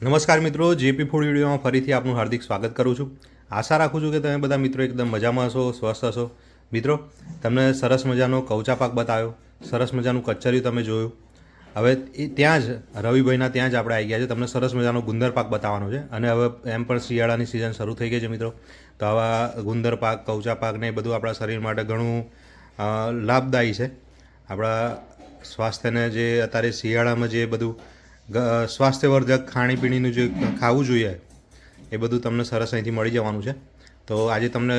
નમસ્કાર મિત્રો, JP food વિડીયોમાં ફરીથી આપનું હાર્દિક સ્વાગત કરું છું. આશા રાખું છું કે તમે બધા મિત્રો એકદમ મજામાં હશો, સ્વસ્થ હશો. મિત્રો, તમને સરસ મજાનો કવચા પાક બતાવ્યો, સરસ મજાનું કચરિયું તમે જોયું. હવે એ ત્યાં જ, રવિભાઈના ત્યાં જ આપણે આવી ગયા છે. તમને સરસ મજાનો ગુંદર પાક બતાવવાનો છે. અને હવે એમ પણ શિયાળાની સિઝન શરૂ થઈ ગઈ છે મિત્રો. તો આવા ગુંદર પાક કવચા પાક ને એ બધું આપણા શરીર માટે ઘણું લાભદાયી છે. આપણા સ્વાસ્થ્યને જે અત્યારે શિયાળામાં જે બધું સ્વાસ્થ્યવર્ધક ખાણીપીણીનું જે ખાવું જોઈએ એ બધું તમને સરસ અહીંથી મળી જવાનું છે. તો આજે તમને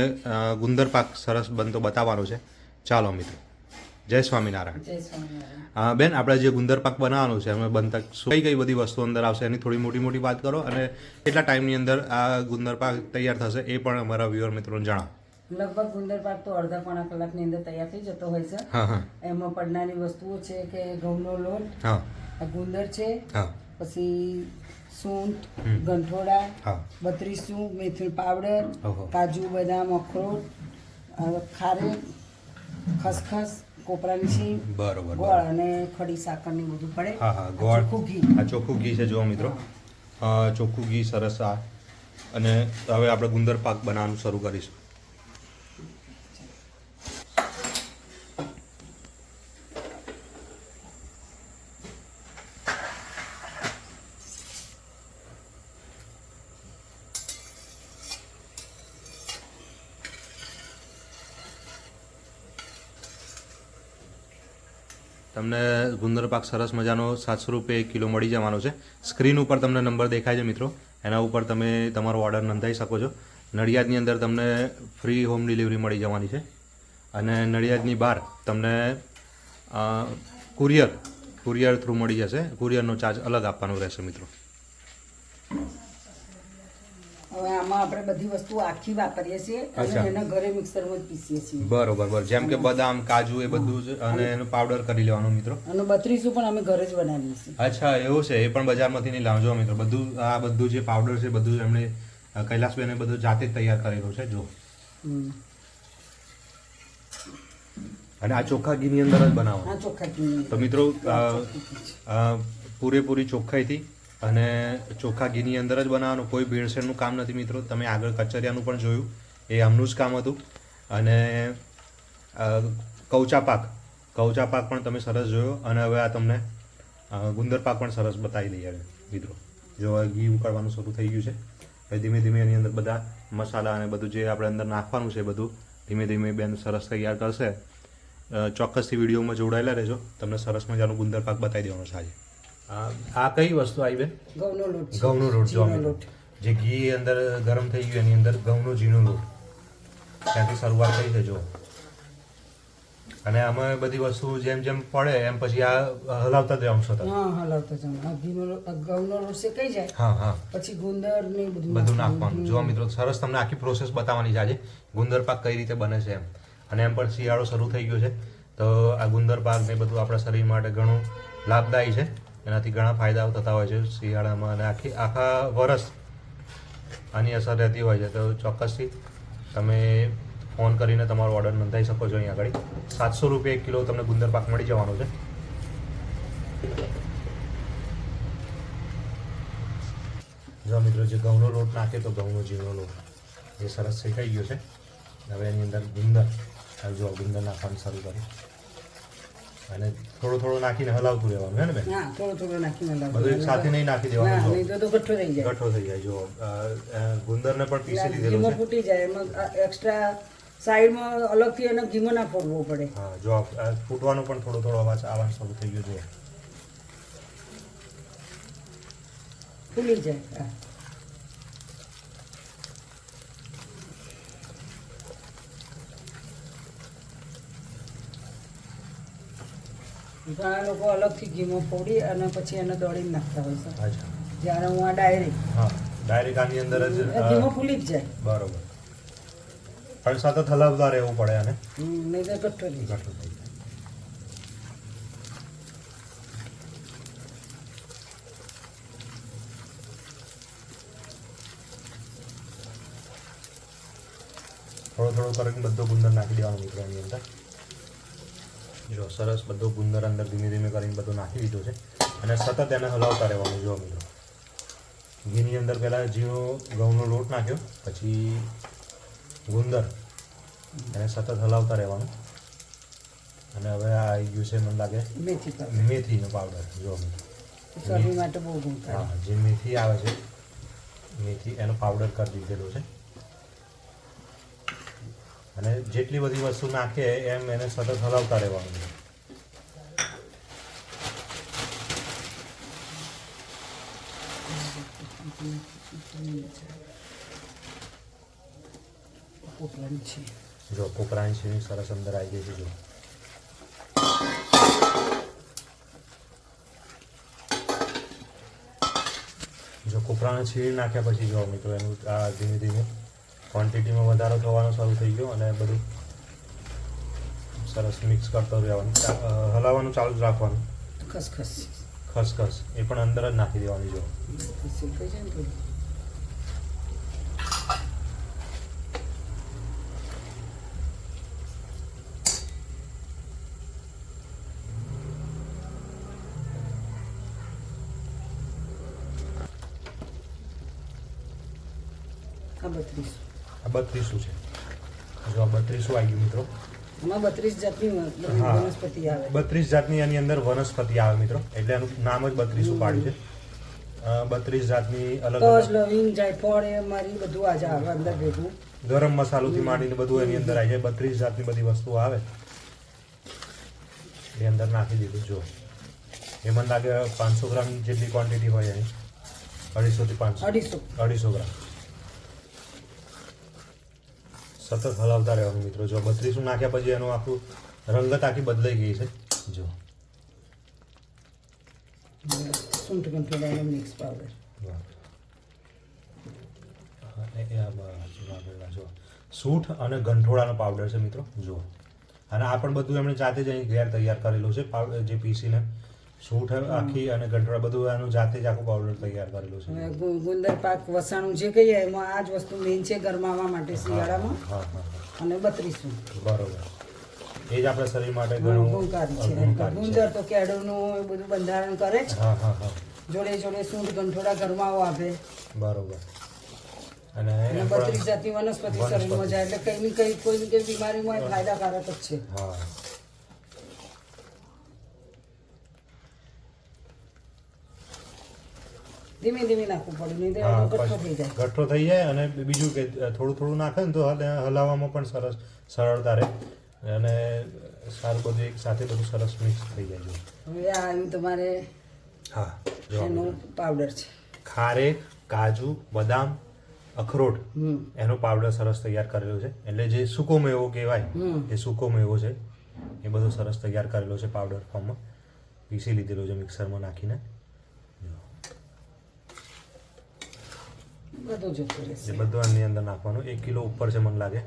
ગુંદર પાક સરસ બનતો બતાવવાનો છે. ચાલો મિત્રો. જય સ્વામિનારાયણ. બેન આપણે જે ગુંદર પાક બનાવવાનું છે અમે બનતા કઈ કઈ બધી વસ્તુ અંદર આવશે એની થોડી મોટી મોટી વાત કરો અને કેટલા ટાઈમની અંદર આ ગુંદર પાક તૈયાર થશે એ પણ અમારા વ્યુઅર મિત્રોને જણાવો. લગભગ ગુંદર પાક તો અડધા પોણા કલાકની અંદર તૈયાર થઈ જતો હોય છે. હા હા. એમાં પડનારી વસ્તુઓ છે કે ઘઉંનો લોટ હા. આ ગુંદર છે. પછી સૂંઠ. ગંઠોડા બત્રીસું મેથી પાવડર કાજુ બદામ અખરોટ અ, ખારેક ખસખસ કોપરાની છે બરોબર ગોળ અને ખડી સાકર ને બધું પડે. હા હા ગોળ. ઘી. આ ચોખ્ખું ઘી છે જો મિત્રો. ચોખ્ખું ઘી સરસ આ. અને હવે આપણે ગુંદર પાક બનાવવાનું શરૂ કરીશું. તમને ગુંદર પાક સરસ મજાનો સાતસો રૂપિયા કિલો મળી જવાનો છે. સ્ક્રીન ઉપર તમને નંબર દેખાય છે મિત્રો. એના ઉપર તમે તમારો ઓર્ડર નોંધાવી શકો છો. નડિયાદની અંદર તમને ફ્રી હોમ ડિલિવરી મળી જવાની છે. અને નડિયાદની બહાર તમને કુરિયર કુરિયર થ્રુ મળી જશે. કુરિયરનો ચાર્જ અલગ આપવાનો રહેશે મિત્રો. આમાં આપણે બધી વસ્તુ આખી વાપરીએ છીએ અને એને ઘરે મિક્સરમાં જ પીસીએ છીએ. બરોબર બરોબર. જેમ કે બદામ કાજુ એ બધું જ અને એનો પાવડર કરી લેવાનો મિત્રો. અને બત્રીસું પણ અમે ઘરે જ બનાવીએ છીએ. અચ્છા એવું છે. એ પણ બજારમાંથી નહીં લાવજો મિત્રો. બધું આ બધું જે પાવડર છે બધું એમણે અ, એને બધું જાતે જ તૈયાર કરેલું છે જો. અને આ ચોખ્ખા ઘીની અંદર જ બનાવો. તો મિત્રો પૂરેપૂરી ચોખ્ખાઈથી અને ચોખ્ખા ઘીની અંદર જ બનાવવાનું. કોઈ ભેળસેળનું કામ નથી મિત્રો. તમે આગળ કચરિયાનું પણ જોયું. એ આમનું જ કામ હતું. અને કૌચા પાક. કવચા પાક પણ તમે સરસ જોયો. અને હવે આ તમને ગુંદર પાક પણ સરસ બતાવી દઈએ હવે, મિત્રો. જો ઘી ઉકાળવાનું શરૂ થઈ ગયું છે. હવે ધીમે ધીમે એની અંદર બધા મસાલા અને બધું જે આપણે અંદર નાખવાનું છે બધું ધીમે ધીમે બેન સરસ તૈયાર કરશે. ચોક્કસથી વિડીયોમાં જોડાયેલા રહેજો. તમને સરસ મજાનું ગુંદર પાક બતાવી દેવાનો છે આજે. આ કઈ વસ્તુ આવી બેન? ઘઉંનો લોટ. ઘઉંનો લોટ જો જે ઘી અંદર ગરમ થઈ ગયું એની અંદર ઘઉંનો ઝીણો લોટ. ત્યાંથી શરૂઆત થઈ છે જો અને આમાં બધી વસ્તુ જેમ જેમ પડે એમ પછી આ હલાવતા જ રહેવાનું સતત હા હલાવતા જાઉં આ ઘીનો ઘઉંનો લોટ શેકાઈ જાય? હા હા. પછી ગુંદર ને બધું બધું નાખવાનું. જો મિત્રો સરસ તમને આખી પ્રોસેસ બતાવવાની છે આજે. ગુંદર પાક કઈ રીતે બને છે એમ. અને એમ પણ શિયાળો શરૂ થઈ ગયો છે. તો આ ગુંદર પાક ને બધું આપણા શરીર માટે ઘણું લાભદાયી છે. એનાથી ઘણા ફાયદાઓ થતા હોય છે શિયાળામાં અને આખી આખા વરસ આની અસર રહેતી હોય છે. તો ચોક્કસથી તમે ફોન કરીને તમારો ઓર્ડર નોંધાવી શકો છો અહીંયા આગળ. સાતસો રૂપિયા એક કિલો તમને ગુંદર પાક મળી જવાનો છે. જો મિત્રો જે ઘઉંનો લોટ નાખે તો ઘઉંનો જીરો લોટ. એ સરસ શેકાઈ ગયો છે. હવે એની અંદર ગુંદર. જો ગુંદર નાખવાનું શરૂ કર્યું. અને થોડો થોડો નાખીને હલાવતું રહેવાનું હે ને બેન? હા થોડો થોડો નાખીને હલાવતું બધું સાથે નહીં નાખી દેવાનું નહીં તો તો ગઠ્ઠો થઈ જાય. ગઠ્ઠો થઈ જાય જો. ગુંદરને પણ પીસી દીધેલું છે. ફૂટી જાય એમાં એક્સ્ટ્રા સાઈડમાં અલગથી એનો ઘીમાં ના ફોડવો પડે. હા જો ફૂટવાનો પણ થોડો થોડો અવાજ આવવાનું શરૂ થઈ ગયો છે ફૂલી જાય હા. ઘણા લોકો અલગથી ઘીમો ફોડી અને પછી એને દોડીને નાખતા હોય છે. જ્યારે હું આ ડાયરેક્ટ હા ડાયરેક્ટ આની અંદર જ ઘીમો ફૂલી જ જાય. બરોબર. પણ સાથે હલાવતા રહેવું પડે અને નહીં તો ગઠ્ઠો થઈ જાય. થોડો થોડો કરીને બધો ગુંદર નાખી દેવાનો મિત્રો એની અંદર. જો સરસ બધો ગુંદર અંદર ધીમે ધીમે કરીને બધું નાખી દીધું છે. અને સતત એને હલાવતા રહેવાનું જો મિત્રો. ઘીની અંદર પહેલાં ઝીણો ઘઉંનો લોટ નાખ્યો પછી ગુંદર. એને સતત હલાવતા રહેવાનું. અને હવે આ આવી ગયું છે મને લાગે મેથી મેથીનો પાવડર જો મિત્રો. હા જે મેથી આવે છે મેથી એનો પાવડર કરી દીધેલો છે. અને જેટલી બધી વસ્તુ નાખે એમ એને સતત હલાવતા રહેવાનું જો કોપરાની છીણી સરસ અંદર આવી ગઈ છે, જો. જો કોપરાને છીણ નાખ્યા પછી જો મિત્રો, એનું આ ધીમે ધીમે ક્વોન્ટિટીમાં વધારો થવાનો શરૂ થઈ ગયો અને બધું સરસ મિક્સ કરતો રહેવાનું હલાવવાનું ચાલુ જ રાખવાનું. ખસખસ. ખસખસ. એ પણ અંદર જ નાખી દેવાની જો શીખાય છે ને થોડું આ બત્રીસ આ બત્રીસું છે. જો આ બત્રીસું આવી ગયું મિત્રો. બત્રીસ જાતની વનસ્પતિ આવે. બત્રીસ જાતની એની અંદર વનસ્પતિ આવે મિત્રો. એટલે એનું નામ જ બત્રીસું પાડ્યું છે. બત્રીસ જાતની અલગ અલગ લવિંગ જાયફળ એ મારી બધું આજે આવે અંદર ભેગું. ગરમ મસાલોથી માંડીને બધું એની અંદર આવી જાય. બત્રીસ જાતની બધી વસ્તુઓ આવે. એ અંદર નાખી દીધું જો એ મને લાગે પાંચસો ગ્રામ જેટલી ક્વોન્ટિટી હોય એની. અઢીસોથી પાંચસો. અઢીસો. અઢીસો ગ્રામ. સતત હલાવતા રહેવાનું મિત્રો. જો બત્રીસું નાખ્યા પછી એનું આખું રંગત આખી બદલાઈ ગઈ છે. જો. સૂંઠ ગંઠોડાનો મિક્સ પાવડર સૂંઠ અને ગંઠોળાનો પાવડર છે મિત્રો. જુઓ અને આ પણ બધું એમણે જાતે જ અહીં ઘેર તૈયાર કરેલું છે પાવડર જે પીસીને સૂંઠ આખી અને ગઢડા બધું એનું જાતે જ આખું પાવડર તૈયાર કરેલું છે. ગુંદર પાક વસાણું જે કહીએ એમાં આ જ વસ્તુ મેઇન છે ગરમાવા માટે શિયાળામાં. અને બત્રીસું. બરોબર. એ જ આપણા શરીર માટે ઘણું ગુણકારી છે. ગુંદર તો કેળુંનું એ બધું બંધારણ કરે હા જોડે જોડે સૂંઢ ગંઠોડા ગરમાવો આપે. બરોબર. અને બત્રીસ જાતિ વનસ્પતિ. શરીરમાં જાય એટલે કઈ ની કઈ કોઈ બીમારીમાં ફાયદાકારક જ છે. હા. ધીમે ધીમે નાખવું પડે નહીં તો ગઠ્ઠો થઈ જાય. ગઠ્ઠો થઈ જાય અને બીજું કે થોડું થોડું નાખે ને તો હલ- હલાવવામાં પણ સરસ સરળતા રહે. અને સારું બધું એક સાથે બધું સરસ મિક્સ થઈ જાય હવે આ આવ્યું તમારે હા એનો પાવડર છે. ખારેક કાજુ બદામ અખરોટ એનો પાવડર સરસ તૈયાર કરેલો છે. એટલે જે સૂકો મેવો કહેવાય એ સૂકો મેવો છે એ બધો સરસ તૈયાર કરેલો છે પાવડર ફોર્મમાં. પીસી લીધેલો છે મિક્સરમાં નાખીને. બધું જતું એ રહેશે બધું આની અંદર નાખવાનું. એક કિલો ઉપર છે મને લાગે.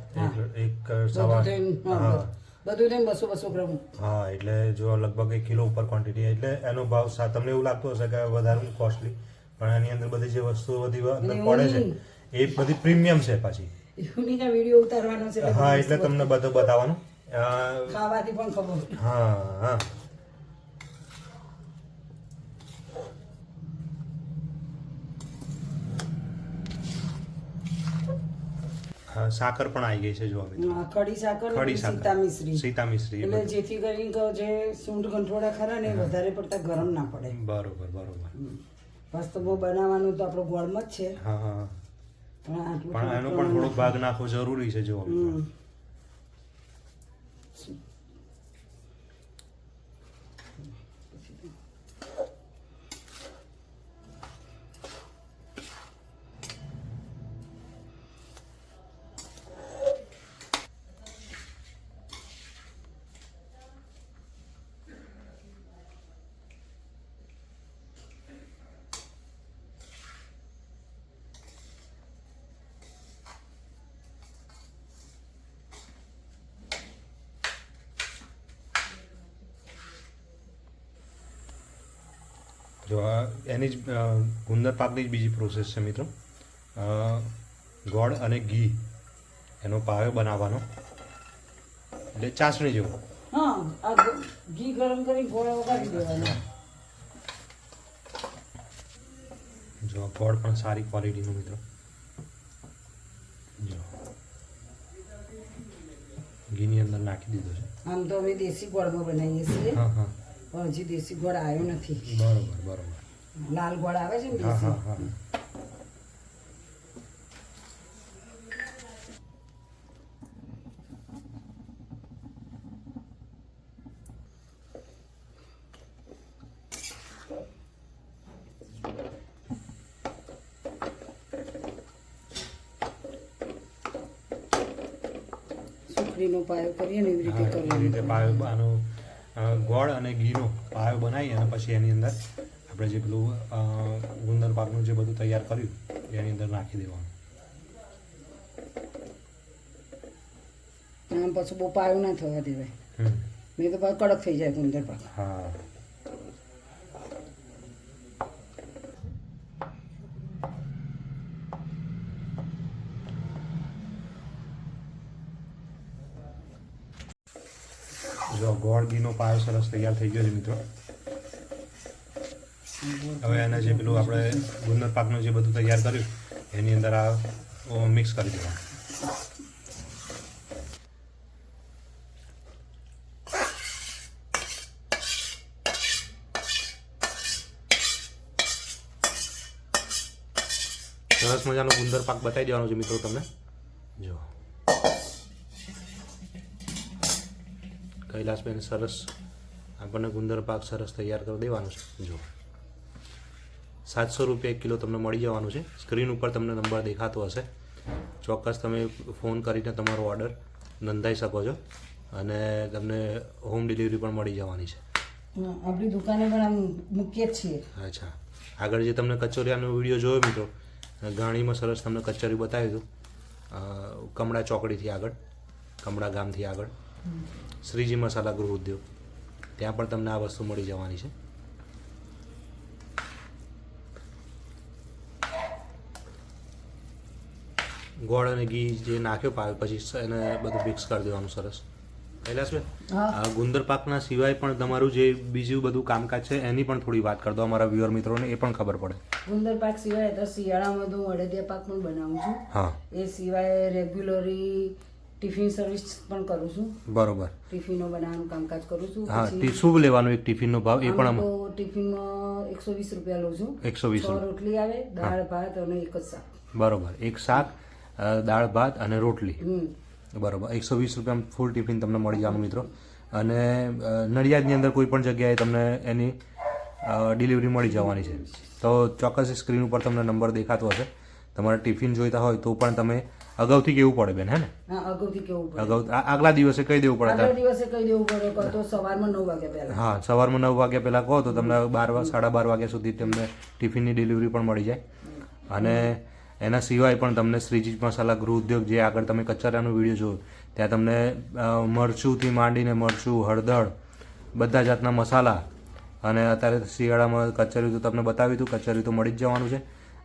એક- સવા હા, બધું થઈને બસો બસો ગ્રામ. હા એટલે જો લગભગ એક કિલો ઉપર ક્વોન્ટિટી એટલે એનો ભાવ તમને એવું લાગતું હશે કે વધારે કોસ્ટલી પણ એની અંદર બધી જે વસ્તુઓ બધી અંદર પડે છે. એ બધી પ્રીમિયમ છે પાછી. યુનિકા વીડિયો ઉતારવાનો છે હા એટલે તમને બધું બતાવવાનું. ખાવાથી પણ ખબર. હા હા. સાકર પણ આવી ગઈ છે જોવા મિત્રો કડી સાકર કડી સીતા મિશ્રી સીતા મિશ્રી એટલે જેથી કરીને જે સૂંઠ ગંઠોડા ખરા ને વધારે પડતા ગરમ ના પડે. બરોબર બરોબર. વાસ્તવમાં બનાવવાનું તો આપણો ગોળમ જ છે. હા હા પણ આટલું પણ એનો પણ થોડો ભાગ નાખવો જરૂરી છે જોવા જો એની જ ગુંદર પાકની જ બીજી પ્રોસેસ છે મિત્રો. ગોળ અને ઘી એનો પાયો બનાવવાનો. એટલે ચાસણી જેવો. હા ઘી ગરમ કરી ગોળા વગાડી દેવાનો. જો ગોળ પણ સારી ક્વોલિટીનું મિત્રો. જો. ઘીની અંદર નાખી દીધો છે. આમ તો અમે દેશી ગોળમાં બનાવીએ છીએ. હા હા. પણ હજી દેશી ગોળ આવ્યો નથી. બરોબર બરોબર. લાલ ગોળ આવે છે ને દેશી? સુખડીનો પાયો કરીએ ને એવી રીતે કરવાનો ગોળ અને ઘીનો પાયો બનાવી અને પછી એની અંદર આપણે જે પેલું ગુંદર પાકનું જે બધું તૈયાર કર્યું એની અંદર નાખી દેવાનું. પછી બહુ પાયો ના થવા દેવાય. નહીં તો કડક થઈ જાય ગુંદર પાક. હા જો ગોળ ઘીનો પાયો સરસ તૈયાર થઈ ગયો છે મિત્રો. હવે એને જે પેલું આપણે ગુંદર પાકનું જે બધું તૈયાર કર્યું, એની અંદર આ મિક્સ કરી દેવાનું. સરસ મજાનો ગુંદર પાક બતાવી દેવાનો છે મિત્રો તમને. કૈલાસબેન સરસ આપણને ગુંદર પાક સરસ તૈયાર કરી દેવાનો છે. જો. સાતસો રૂપિયા એક કિલો તમને મળી જવાનું છે. સ્ક્રીન ઉપર તમને નંબર દેખાતો હશે. ચોક્કસ તમે ફોન કરીને તમારો ઓર્ડર નોંધાઈ શકો છો અને તમને હોમ ડિલિવરી પણ મળી જવાની છે. આપણી દુકાને પણ આમ મૂકીએ છીએ. અચ્છા. આગળ જે તમને કચોરિયાનો વીડિયો જોયો મિત્રો ગાણીમાં સરસ તમને કચોરી બતાવ્યું હતું કમળા ચોકડીથી આગળ કમળા ગામથી આગળ. શ્રીજી મસાલા ગૃહ ઉદ્યોગ. ત્યાં પણ તમને આ વસ્તુ મળી જવાની છે. ગોળ અને ઘી જે નાખ્યો પાવે પછી એને બધું મિક્સ કરી દેવાનું સરસ. કૈલાસભાઈ ગુંદર પાકના સિવાય પણ તમારું જે બીજું બધું કામકાજ છે એની પણ થોડી વાત કરી દો અમારા વ્યુઅર મિત્રોને એ પણ ખબર પડે. ગુંદર પાક સિવાય તો શિયાળામાં તો અડદિયા પાક પણ બનાવું છું. હા. એ સિવાય રેગ્યુલરી ટિફિન સર્વિસ પણ કરું છું. બરોબર. ટિફિનો બનાવવાનું કામકાજ કરું છું હા ટી- શું લેવાનું એક ટિફિનનો ભાવ? એ પણ તો ટિફિનમાં એકસો વીસ રૂપિયા લઉં છું. એકસો વીસ રોટલી આવે દાળ ભાત અને એક જ શાક. બરોબર. એક શાક દાળ ભાત અને રોટલી. બરોબર. એકસો વીસ રૂપિયામાં ફૂલ ટિફિન તમને મળી જવાનું મિત્રો. અને નડિયાદની અંદર કોઈ પણ જગ્યાએ તમને એની ડિલિવરી મળી જવાની છે. તો ચોક્કસ સ્ક્રીન ઉપર તમને નંબર દેખાતો હશે. તમારે ટિફિન જોઈતા હોય તો પણ તમે અગાઉથી કેવું પડે બેન હે ને? હા અગાઉથી કેવું પડે. અગાઉ આગલા દિવસે કહી દેવું પડે આગલા દિવસે કહી દેવું પડે કહો તો સવારમાં નવ વાગ્યા પહેલા. હા સવારમાં નવ વાગ્યા પહેલાં કહો તો તમને બાર સાડા બાર વાગ્યા સુધી તમને ટિફિનની ડિલિવરી પણ મળી જાય. અને એના સિવાય પણ તમને શ્રીજી મસાલા ગૃહ ઉદ્યોગ જે આગળ તમે કચરાનો વીડિયો જોયો ત્યાં તમને મરચુંથી માંડીને મરચું હળદર બધા જાતના મસાલા અને અત્યારે શિયાળામાં કચરિયું તો તમને બતાવ્યું હતું કચરિયું તો મળી જ જવાનું છે.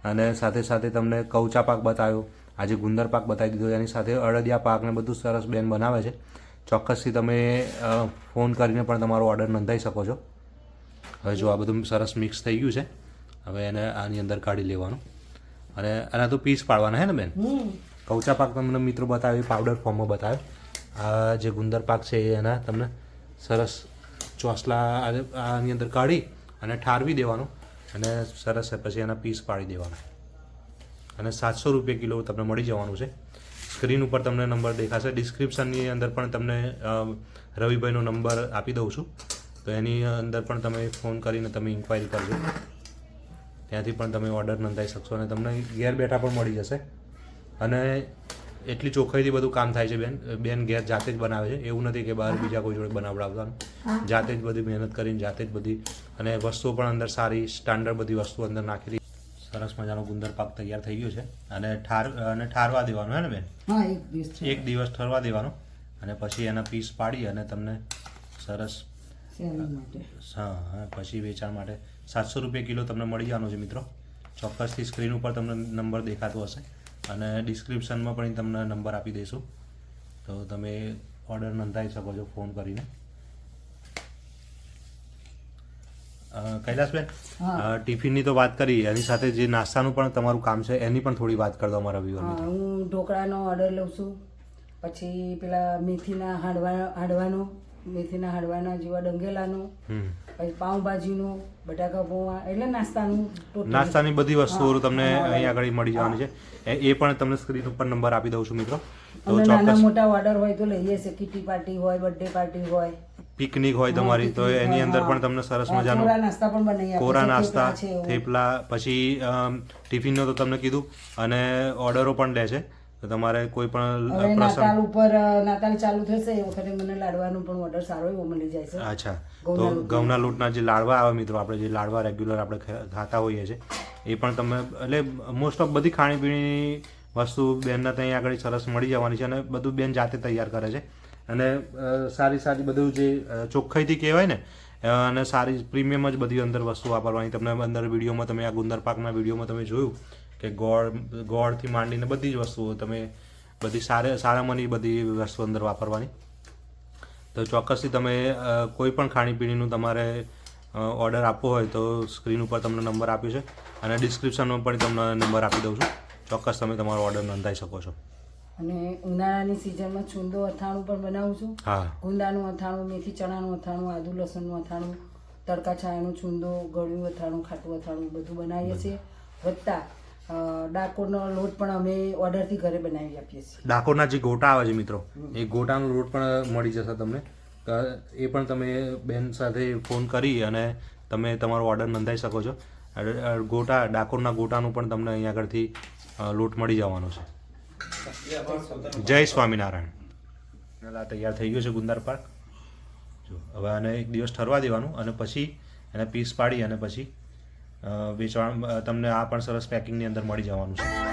અને સાથે સાથે તમને કૌચા પાક બતાવ્યો આજે ગુંદર પાક બતાવી દીધો એની સાથે અડદિયા પાકને બધું સરસ બેન બનાવે છે. ચોક્કસથી તમે ફોન કરીને પણ તમારો ઓર્ડર નોંધાઈ શકો છો. હવે જો આ બધું સરસ મિક્સ થઈ ગયું છે હવે એને આની અંદર કાઢી લેવાનું. અને આના તો પીસ પાડવાના હે ને બેન? કૌચા પાક તમને મિત્રો બતાવ્યો પાવડર ફોર્મમાં બતાવ્યો આ જે ગુંદર પાક છે એના તમને સરસ ચોસલા આની અંદર કાઢી અને ઠારવી દેવાનું. અને સરસ પછી એના પીસ પાડી દેવાના. અને સાતસો રૂપિયા કિલો તમને મળી જવાનું છે. સ્ક્રીન ઉપર તમને નંબર દેખાશે. ડિસ્ક્રિપ્શનની અંદર પણ તમને રવિભાઈનો નંબર આપી દઉં છું. તો એની અંદર પણ તમે ફોન કરીને તમે ઇન્ક્વાયરી કરજો. ત્યાંથી પણ તમે ઓર્ડર નોંધાવી શકશો અને તમને ઘેર બેઠા પણ મળી જશે. અને એટલી ચોખ્ખાઈથી બધું કામ થાય છે બેન. બેન ઘેર જાતે જ બનાવે છે. એવું નથી કે બહાર બીજા કોઈ જોડે બનાવડાવવાનું જાતે જ બધી મહેનત કરીને જાતે જ બધી અને વસ્તુઓ પણ અંદર સારી સ્ટાન્ડર્ડ બધી વસ્તુ અંદર નાખેલી સરસ મજાનો ગુંદર પાક તૈયાર થઈ ગયો છે. અને ઠાર અને ઠારવા દેવાનો હે ને બેન? હા એક દિવસ એક દિવસ ઠરવા દેવાનો. અને પછી એના પીસ પાડી અને તમને સરસ હા હા પછી વેચાણ માટે. સાતસો રૂપિયા કિલો તમને મળી જવાનો છે મિત્રો. ચોક્કસથી સ્ક્રીન ઉપર તમને નંબર દેખાતો હશે. અને ડિસ્ક્રિપ્શનમાં પણ તમને નંબર આપી દઈશું. તો તમે ઓર્ડર નોંધાવી શકો છો ફોન કરીને. કૈલાસબેન. ટિફિનની તો વાત કરી એની સાથે જે નાસ્તાનું પણ તમારું કામ છે એની પણ થોડી વાત કરી દો અમારા હા હું ઢોકળાનો ઓર્ડર લઉં છું પછી પેલા મેથીના હાંડવા હાંડવાનો મેથીના હાંડવાના જેવા ડંગેલાનો પછી પાઉંભાજીનો બટાકા પૌવા એટલે નાસ્તાનું. નાસ્તાની બધી વસ્તુઓ તમને અહીં આગળ મળી જવાની છે. એ પણ તમને સ્ક્રીન ઉપર નંબર આપી દઉં છું મિત્રો. નાના મોટા ઓર્ડર હોય તો લઈએ છીએ કિટી પાર્ટી હોય બર્થડે પાર્ટી હોય. પિકનિક હોય તમારી તો એની અંદર પણ તમને સરસ મજાનો કોરા નાસ્તા થેપલા પછી ટિફિનનો તો તમને કીધું અને ઓર્ડરો પણ લે છે. તો તમારે કોઈ પણ પ્રસંગ નાતાલ ઉપર નાતાલ ચાલુ થશે એ વખતે મને લાડવાનો પણ ઓર્ડર સારો એવો મળી જાય છે. અચ્છા. તો ઘઉંના લોટના. જે લાડવા આવે મિત્રો આપણે જે લાડવા રેગ્યુલર આપણે ખાતા હોઈએ છીએ એ પણ તમે એટલે મોસ્ટ ઓફ બધી ખાણીપીણીની વસ્તુ બેનના ત્યાં આગળ સરસ મળી જવાની છે અને બધું બેન જાતે તૈયાર કરે છે. અને સારી સારી બધું જે ચોખ્ખાઈથી કહેવાય ને અને સારી પ્રીમિયમ જ બધી અંદર વસ્તુ વાપરવાની. તમને અંદર વિડીયોમાં તમે આ ગુંદર પાકના વિડીયોમાં તમે જોયું કે ગોળ, ગોળથી માંડીને બધી જ વસ્તુઓ તમે બધી સારા, સારામાંની બધી વસ્તુ અંદર વાપરવાની. તો ચોક્કસથી તમે કોઈ પણ ખાણીપીણીનું તમારે ઓર્ડર આપવો હોય તો સ્ક્રીન ઉપર તમને નંબર આપ્યો છે. અને ડિસ્ક્રિપ્શનમાં પણ તમને નંબર આપી દઉં છું. ચોક્કસ તમે તમારો ઓર્ડર નોંધાઈ શકો છો. અને ઉનાળાની સિઝનમાં છુંદો અથાણું પણ બનાવું છું. હા. ગુંદાનું અથાણું મેથી ચણાનું અથાણું આદુ લસણનું અથાણું તડકા છાયાનું છુંદો ગળ્યું અથાણું ખાટું અથાણું બધું બનાવીએ છીએ. વત્તા ડાકોરનો લોટ પણ અમે ઓર્ડરથી ઘરે બનાવી આપીએ છીએ. ડાકોરના જે ગોટા આવે છે મિત્રો એ ગોટાનો લોટ પણ મળી જશે તમને. તો એ પણ તમે બેન સાથે ફોન કરી અને તમે તમારો ઓર્ડર નોંધાઈ શકો છો. ગોટા ડાકોરના ગોટાનું પણ તમને અહીંયા આગળથી લોટ મળી જવાનો છે. જય સ્વામિનારાયણ. આ તૈયાર થઈ ગયું છે ગુંદર પાક જો, હવે આને એક દિવસ ઠરવા દેવાનું અને પછી એને પીસ પાડી અને પછી વેચવા તમને આ પણ સરસ પેકિંગની અંદર મળી જવાનું છે.